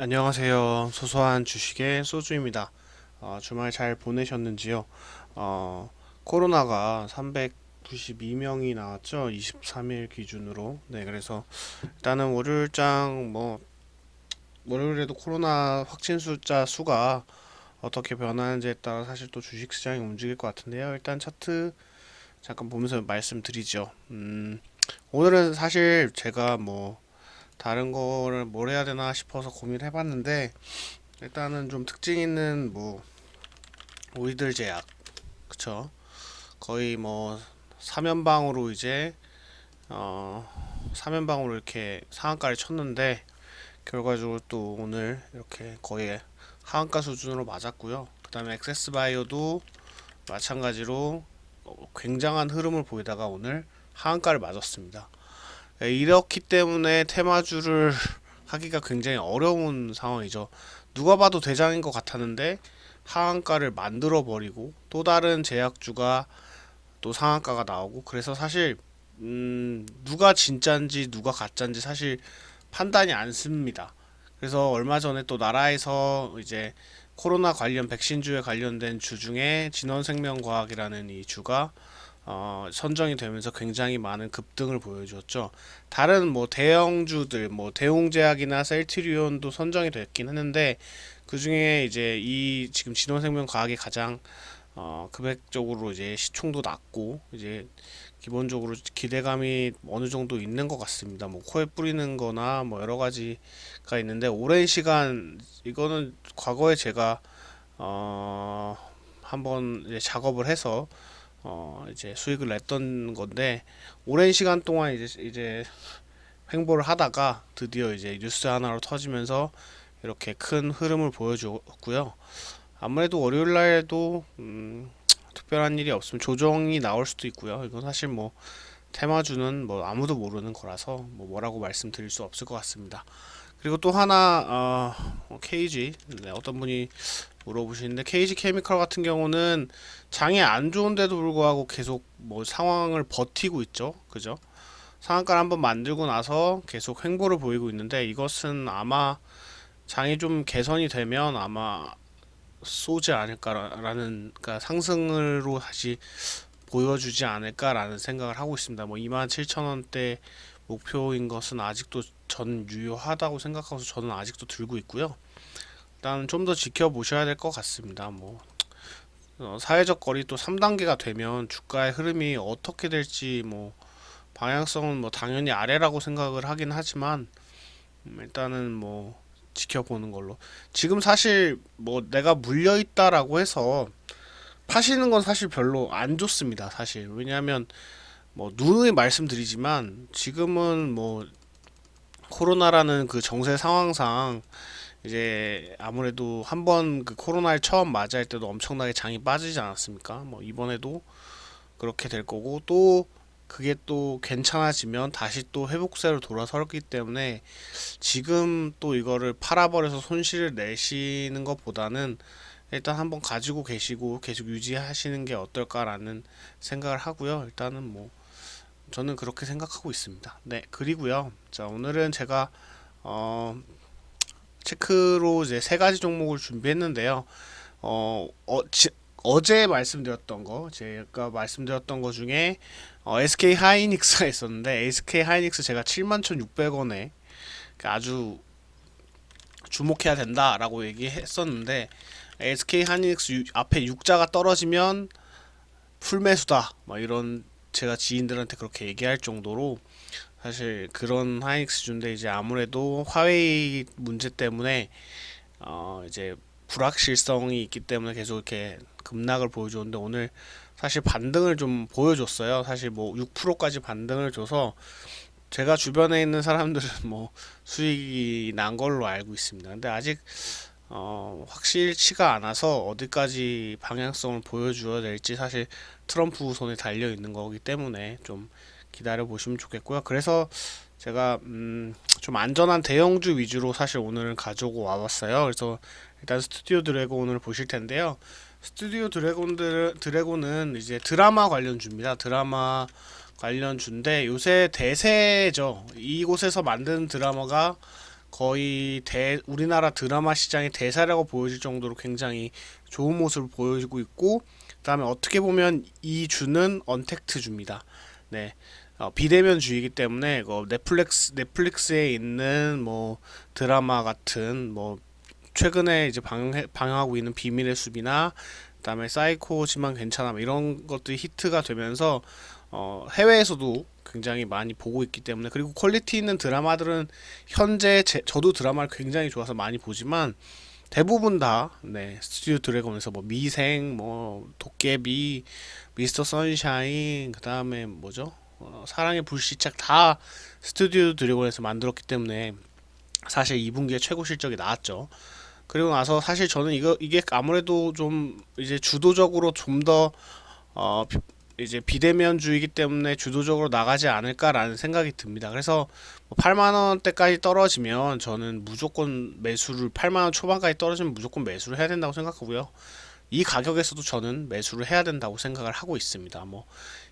안녕하세요. 소소한 주식의 소주입니다. 어, 주말 잘 보내셨는지요? 어, 코로나가 392명이 나왔죠. 23일 기준으로. 네, 그래서 일단은 월요일장 뭐 월요일에도 코로나 확진 숫자 수가 어떻게 변하는지에 따라 사실 또 주식 시장이 움직일 것 같은데요. 일단 차트 잠깐 보면서 말씀드리죠. 음, 오늘은 사실 제가 뭐 다른 거를 뭘 해야 되나 싶어서 고민을 해봤는데 일단은 좀 특징 있는 뭐 우리들 제약 그쵸? 거의 뭐 사면방으로 이제 어 사면방으로 이렇게 상한가를 쳤는데 결과적으로 또 오늘 이렇게 거의 하한가 수준으로 맞았고요. 그 다음에 엑세스 바이오도 마찬가지로 어, 굉장한 흐름을 보이다가 오늘 하한가를 맞았습니다. 예, 이렇기 때문에 테마주를 하기가 굉장히 어려운 상황이죠. 누가 봐도 대장인 것 같았는데 하한가를 만들어 버리고 또 다른 제약주가 또 상한가가 나오고 그래서 사실 음 누가 진짜인지 누가 가짜인지 사실 판단이 안 씁니다. 그래서 얼마 전에 또 나라에서 이제 코로나 관련 백신주에 관련된 주 중에 진원생명과학이라는 이 주가 어, 선정이 되면서 굉장히 많은 급등을 보여주었죠. 다른 뭐 대형주들, 뭐 대웅제약이나 셀트리온도 선정이 됐긴 했는데 그 중에 이제 이 지금 진원생명과학이 가장 어, 금액적으로 이제 시총도 낮고 이제 기본적으로 기대감이 어느 정도 있는 것 같습니다. 뭐 코에 뿌리는 거나 뭐 여러 가지가 있는데 오랜 시간 이거는 과거에 제가 어 한번 이제 작업을 해서 어 이제 수익을 냈던 건데 오랜 시간 동안 이제 이제 횡보를 하다가 드디어 이제 뉴스 하나로 터지면서 이렇게 큰 흐름을 보여줬고요. 아무래도 월요일 날에도 음, 특별한 일이 없으면 조정이 나올 수도 있고요. 이건 사실 뭐 테마주는 뭐 아무도 모르는 거라서 뭐 뭐라고 말씀드릴 수 없을 것 같습니다. 그리고 또 하나 어, KG 네, 어떤 분이 물어보시는데 KG 케미컬 같은 경우는 장이 안 좋은데도 불구하고 계속 뭐 상황을 버티고 있죠. 그죠? 상한가를 한번 만들고 나서 계속 횡보를 보이고 있는데 이것은 아마 장이 좀 개선이 되면 아마 쏘지 않을까라는 그러니까 상승으로 다시 보여주지 않을까라는 생각을 하고 있습니다. 뭐 27,000원대 목표인 것은 아직도 전 유효하다고 생각하고 저는 아직도 들고 있고요. 일단 좀 더 지켜보셔야 될 것 같습니다. 뭐 어, 사회적 거리 또 3단계가 되면 주가의 흐름이 어떻게 될지 뭐 방향성은 뭐 당연히 아래라고 생각을 하긴 하지만 음, 일단은 뭐 지켜보는 걸로. 지금 사실 뭐 내가 물려 있다라고 해서 파시는 건 사실 별로 안 좋습니다. 사실 왜냐하면 뭐 누누이 말씀드리지만 지금은 뭐 코로나라는 그 정세 상황상 이제 아무래도 한 번 그 코로나를 처음 맞이할 때도 엄청나게 장이 빠지지 않았습니까? 뭐 이번에도 그렇게 될 거고 또 그게 또 괜찮아지면 다시 또 회복세로 돌아설기 때문에 지금 또 이거를 팔아버려서 손실을 내시는 것보다는 일단 한번 가지고 계시고 계속 유지하시는 게 어떨까라는 생각을 하고요. 일단은 뭐 저는 그렇게 생각하고 있습니다. 네, 그리고요. 자, 오늘은 제가 어 체크로 이제 세 가지 종목을 준비했는데요. 어, 어 지, 어제 말씀드렸던 거, 제가 말씀드렸던 거 중에 어, SK 하이닉스가 있었는데 SK 하이닉스 제가 71,600원에 아주 주목해야 된다라고 얘기했었는데 SK 하이닉스 앞에 6자가 떨어지면 풀매수다. 막 이런 제가 지인들한테 그렇게 얘기할 정도로 사실 그런 하이닉스 준데 이제 아무래도 화웨이 문제 때문에 어 이제 불확실성이 있기 때문에 계속 이렇게 급락을 보여줬는데 오늘 사실 반등을 좀 보여줬어요. 사실 뭐 6%까지 반등을 줘서 제가 주변에 있는 사람들은 뭐 수익이 난 걸로 알고 있습니다. 근데 아직 어, 확실치가 않아서 어디까지 방향성을 보여줘야 될지 사실 트럼프 손에 달려 있는 거기 때문에 좀 기다려 보시면 좋겠고요. 그래서 제가 음, 좀 안전한 대형주 위주로 사실 오늘 가지고 와봤어요. 그래서 일단 스튜디오 드래곤을 보실 텐데요. 스튜디오 드래곤들 드래곤은 이제 드라마 관련 주입니다. 드라마 관련 주인데 요새 대세죠. 이곳에서 만든 드라마가 거의 대 우리나라 드라마 시장의 대사라고 보여질 정도로 굉장히 좋은 모습을 보여주고 있고 그다음에 어떻게 보면 이 주는 언택트 주입니다. 네. 어, 비대면 주이기 때문에 어, 넷플릭스 넷플릭스에 있는 뭐 드라마 같은 뭐 최근에 이제 방영 방영하고 있는 비밀의 숲이나 그다음에 사이코지만 괜찮아 뭐 이런 것들이 히트가 되면서 어, 해외에서도 굉장히 많이 보고 있기 때문에 그리고 퀄리티 있는 드라마들은 현재 제, 저도 드라마를 굉장히 좋아서 많이 보지만 대부분 다 네, 스튜디오 드래곤에서 뭐 미생, 뭐 도깨비, 미스터 선샤인, 그다음에 뭐죠? 어, 사랑의 불시착 다 스튜디오 드래곤에서 만들었기 때문에 사실 2분기에 최고 실적이 나왔죠. 그리고 나서 사실 저는 이거 이게 아무래도 좀 이제 주도적으로 좀더 어, 비- 이제 비대면주의이기 때문에 주도적으로 나가지 않을까라는 생각이 듭니다. 그래서 뭐 8만 원대까지 떨어지면 저는 무조건 매수를 8만 원 초반까지 떨어지면 무조건 매수를 해야 된다고 생각하고요. 이 가격에서도 저는 매수를 해야 된다고 생각을 하고 있습니다. 뭐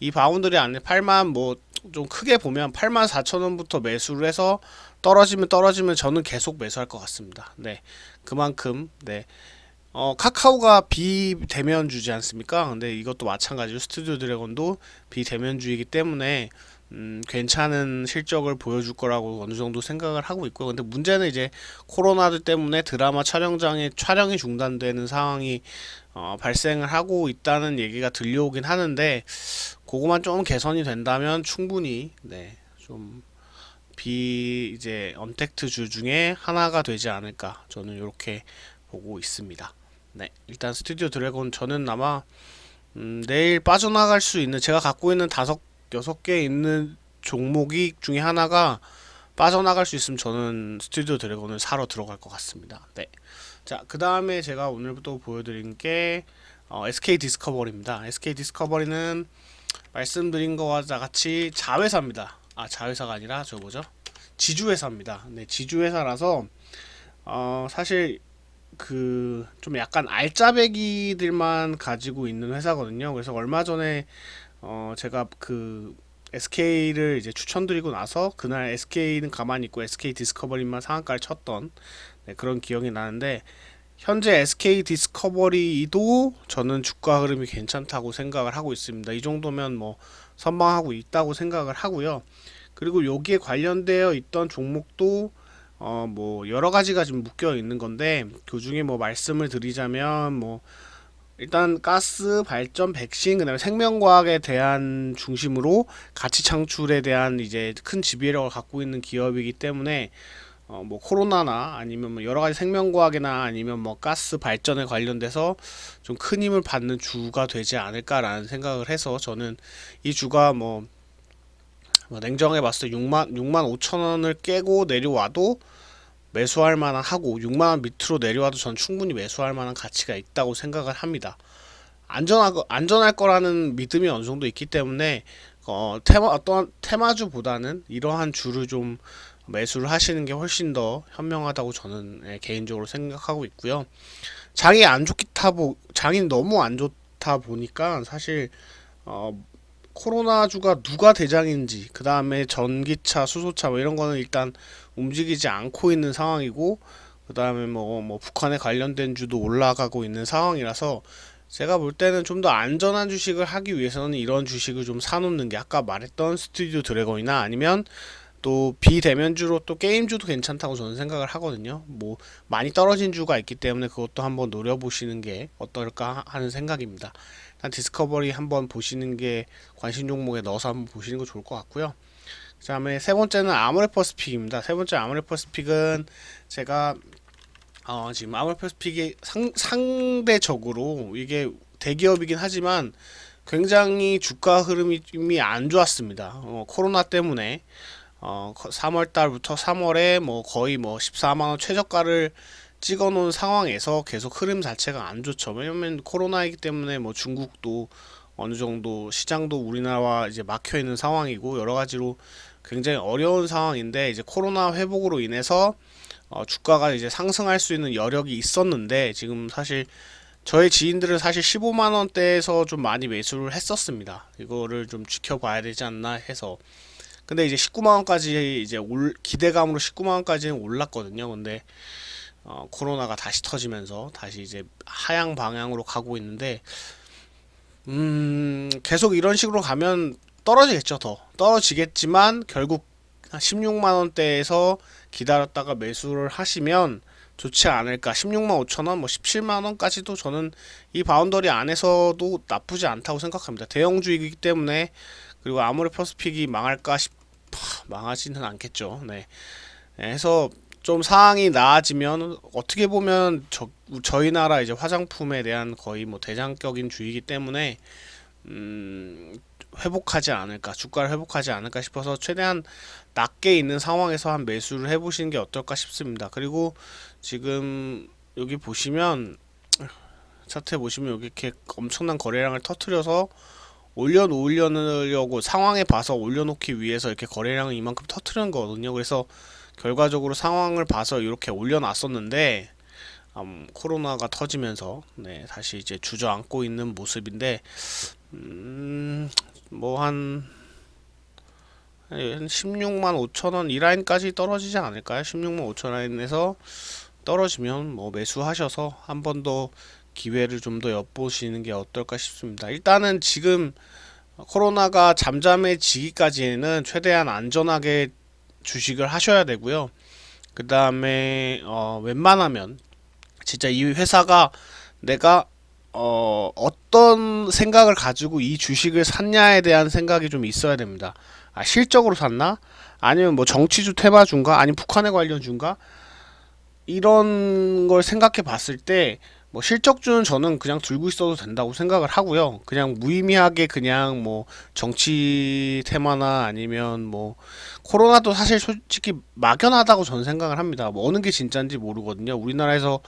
이 바운더리 안에 8만 뭐 좀 크게 보면 8만 4천 원부터 매수를 해서 떨어지면 떨어지면 저는 계속 매수할 것 같습니다. 네. 그만큼 네. 어, 카카오가 비대면주지 않습니까? 근데 이것도 마찬가지로 스튜디오 드래곤도 비대면주이기 때문에 음, 괜찮은 실적을 보여줄 거라고 어느 정도 생각을 하고 있고요. 근데 문제는 이제 코로나 때문에 드라마 촬영장에 촬영이 중단되는 상황이 어, 발생을 하고 있다는 얘기가 들려오긴 하는데 그거만 좀 개선이 된다면 충분히 네, 좀 비 이제 언택트 주 중에 하나가 되지 않을까 저는 이렇게 보고 있습니다. 네, 일단 스튜디오 드래곤 저는 아마 음, 내일 빠져나갈 수 있는 제가 갖고 있는 다섯 여섯 개 있는 종목이 중에 하나가 빠져나갈 수 있으면 저는 스튜디오 드래곤을 사러 들어갈 것 같습니다. 네. 자, 그 다음에 제가 오늘부터 보여드린 게 어, SK 디스커버리입니다. SK 디스커버리는 말씀드린 거와 같이 자회사입니다. 아, 자회사가 아니라 저 뭐죠? 지주회사입니다. 네, 지주회사라서 어, 사실 그 좀 약간 알짜배기들만 가지고 있는 회사거든요. 그래서 얼마 전에 어 제가 그 SK를 이제 추천드리고 나서 그날 SK는 가만히 있고 SK 디스커버리만 상한가를 쳤던 네, 그런 기억이 나는데 현재 SK 디스커버리도 저는 주가 흐름이 괜찮다고 생각을 하고 있습니다. 이 정도면 뭐 선방하고 있다고 생각을 하고요. 그리고 여기에 관련되어 있던 종목도 어 뭐 여러 가지가 지금 묶여 있는 건데 그 중에 뭐 말씀을 드리자면 뭐 일단 가스 발전 백신 그다음에 생명과학에 대한 중심으로 가치 창출에 대한 이제 큰 지배력을 갖고 있는 기업이기 때문에 어 뭐 코로나나 아니면 뭐 여러 가지 생명과학이나 아니면 뭐 가스 발전에 관련돼서 좀 큰 힘을 받는 주가 되지 않을까라는 생각을 해서 저는 이 주가 뭐 뭐 냉정하게 봤을 때 6만 6만 5천 원을 깨고 내려와도 매수할 만한 하고 6만 원 밑으로 내려와도 전 충분히 매수할 만한 가치가 있다고 생각을 합니다. 안전하 안전할 거라는 믿음이 어느 정도 있기 때문에 어, 테마 어떤 테마주보다는 이러한 주를 좀 매수를 하시는 게 훨씬 더 현명하다고 저는 예, 개인적으로 생각하고 있고요. 장이 안 좋다 보 장이 너무 안 좋다 보니까 사실 어, 코로나주가 누가 대장인지 그 다음에 전기차, 수소차 뭐 이런 거는 일단 움직이지 않고 있는 상황이고 그 다음에 뭐, 뭐 북한에 관련된 주도 올라가고 있는 상황이라서 제가 볼 때는 좀 더 안전한 주식을 하기 위해서는 이런 주식을 좀 사놓는 게 아까 말했던 스튜디오 드래곤이나 아니면 또 비대면주로 또 게임주도 괜찮다고 저는 생각을 하거든요. 뭐 많이 떨어진 주가 있기 때문에 그것도 한번 노려보시는 게 어떨까 하는 생각입니다. 일단 디스커버리 한번 보시는 게 관심 종목에 넣어서 한번 보시는 거 좋을 것 같고요. 그 다음에 세 번째는 아모레퍼스 픽입니다. 세 번째 아모레퍼스 픽은 제가 어, 지금 아모레퍼스 픽이 상, 상대적으로 이게 대기업이긴 하지만 굉장히 주가 흐름이 안 좋았습니다. 어, 코로나 때문에 어, 3월 달부터 3월에 뭐 거의 뭐 14만 원 최저가를 찍어 놓은 상황에서 계속 흐름 자체가 안 좋죠. 왜냐면 코로나이기 때문에 뭐 중국도 어느 정도 시장도 우리나라와 이제 막혀 있는 상황이고 여러 가지로 굉장히 어려운 상황인데 이제 코로나 회복으로 인해서 어, 주가가 이제 상승할 수 있는 여력이 있었는데 지금 사실 저의 지인들은 사실 15만 원대에서 좀 많이 매수를 했었습니다. 이거를 좀 지켜봐야 되지 않나 해서 근데 이제 19만 원까지 이제 올 기대감으로 19만 원까지는 올랐거든요. 근데 어, 코로나가 다시 터지면서 다시 이제 하향 방향으로 가고 있는데 음, 계속 이런 식으로 가면 떨어지겠죠, 더. 떨어지겠지만 결국 한 16만 원대에서 기다렸다가 매수를 하시면 좋지 않을까. 16만 5천 원, 뭐 17만 원까지도 저는 이 바운더리 안에서도 나쁘지 않다고 생각합니다. 대형주이기 때문에 그리고 아무리 퍼스픽이 망할까 싶 하, 망하지는 않겠죠. 네. 해서 좀 상황이 나아지면 어떻게 보면 저, 저희 나라 이제 화장품에 대한 거의 뭐 대장격인 주이기 때문에 음, 회복하지 않을까 주가를 회복하지 않을까 싶어서 최대한 낮게 있는 상황에서 한 매수를 해보시는 게 어떨까 싶습니다. 그리고 지금 여기 보시면 차트에 보시면 여기 이렇게 엄청난 거래량을 터트려서 올려놓으려고 상황에 봐서 올려놓기 위해서 이렇게 거래량을 이만큼 터트리는 거거든요. 그래서 결과적으로 상황을 봐서 이렇게 올려놨었는데 음, 코로나가 터지면서 네, 다시 이제 주저앉고 있는 모습인데 음, 뭐한 한 16만 5천 원 이 라인까지 떨어지지 않을까요? 16만 5천 라인에서 떨어지면 뭐 매수하셔서 한 번 더 기회를 좀 더 엿보시는 게 어떨까 싶습니다. 일단은 지금 코로나가 잠잠해지기까지는 최대한 안전하게 주식을 하셔야 되고요. 그 다음에 어, 웬만하면 진짜 이 회사가 내가 어, 어떤 생각을 가지고 이 주식을 샀냐에 대한 생각이 좀 있어야 됩니다. 아, 실적으로 샀나? 아니면 뭐 정치주 테마주인가? 아니면 북한에 관련주인가? 이런 걸 생각해 봤을 때, 뭐 실적주는 저는 그냥 들고 있어도 된다고 생각을 하고요. 그냥 무의미하게 그냥 뭐 정치 테마나 아니면 뭐 코로나도 사실 솔직히 막연하다고 저는 생각을 합니다. 뭐 어느 게 진짜인지 모르거든요. 우리나라에서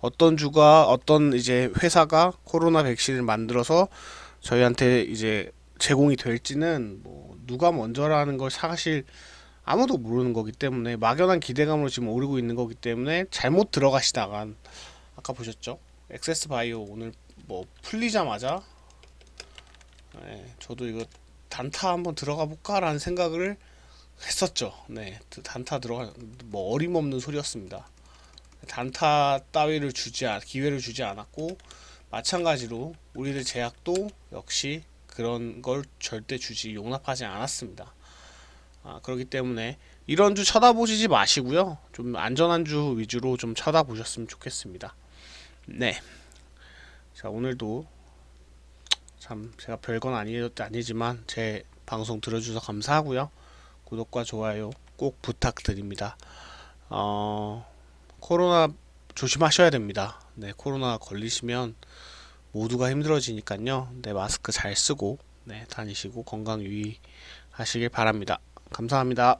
어떤 주가 어떤 이제 회사가 코로나 백신을 만들어서 저희한테 이제 제공이 될지는 뭐 누가 먼저라는 걸 사실 아무도 모르는 거기 때문에 막연한 기대감으로 지금 오르고 있는 거기 때문에 잘못 들어가시다간 아까 보셨죠? 엑세스 바이오 오늘 뭐 풀리자마자 네, 저도 이거 단타 한번 들어가 볼까라는 생각을 했었죠. 네, 그 단타 들어가 뭐 어림없는 소리였습니다. 단타 따위를 주지 않, 기회를 주지 않았고 마찬가지로 우리들 제약도 역시 그런 걸 절대 주지 용납하지 않았습니다. 아, 그렇기 때문에 이런 주 쳐다보시지 마시고요. 좀 안전한 주 위주로 좀 쳐다보셨으면 좋겠습니다. 네. 자, 오늘도 참 제가 별건 아니, 아니지만 제 방송 들어주셔서 감사하고요. 구독과 좋아요 꼭 부탁드립니다. 어, 코로나 조심하셔야 됩니다. 네, 코로나 걸리시면 모두가 힘들어지니까요. 네, 마스크 잘 쓰고 네, 다니시고 건강 유의하시길 바랍니다. 감사합니다.